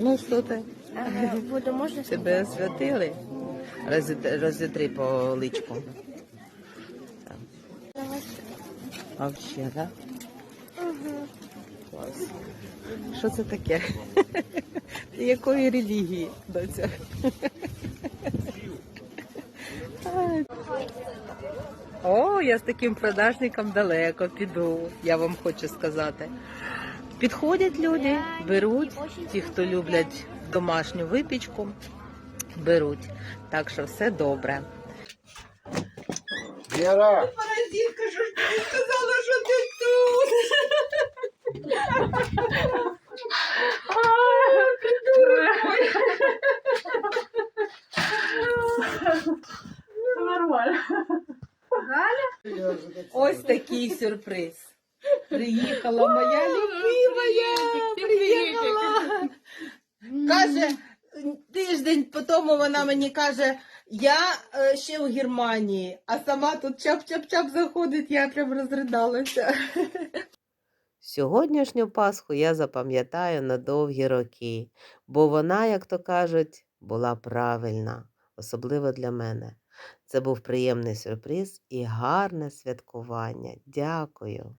Ну що ти? Буду можна Тебе освятили? Розітри, по личку. А взагалі, так? Клас. Що це таке? Якої релігії, доця? О, я з таким продажником далеко піду, я вам хочу сказати. Підходять люди, беруть, ті, хто люблять домашню випічку, беруть. Так що все добре. Що ж ти сказала, що ти тут? Нормально. Ось такий сюрприз. Приїхала моя любимая. Приїхала. Каже, тиждень по тому вона мені каже, я е, ще в Германії, а сама тут чап-чап-чап заходить, я прям розридалася. Сьогоднішню Пасху я запам'ятаю на довгі роки, бо вона, як то кажуть, була правильна, особливо для мене. Це був приємний сюрприз і гарне святкування. Дякую.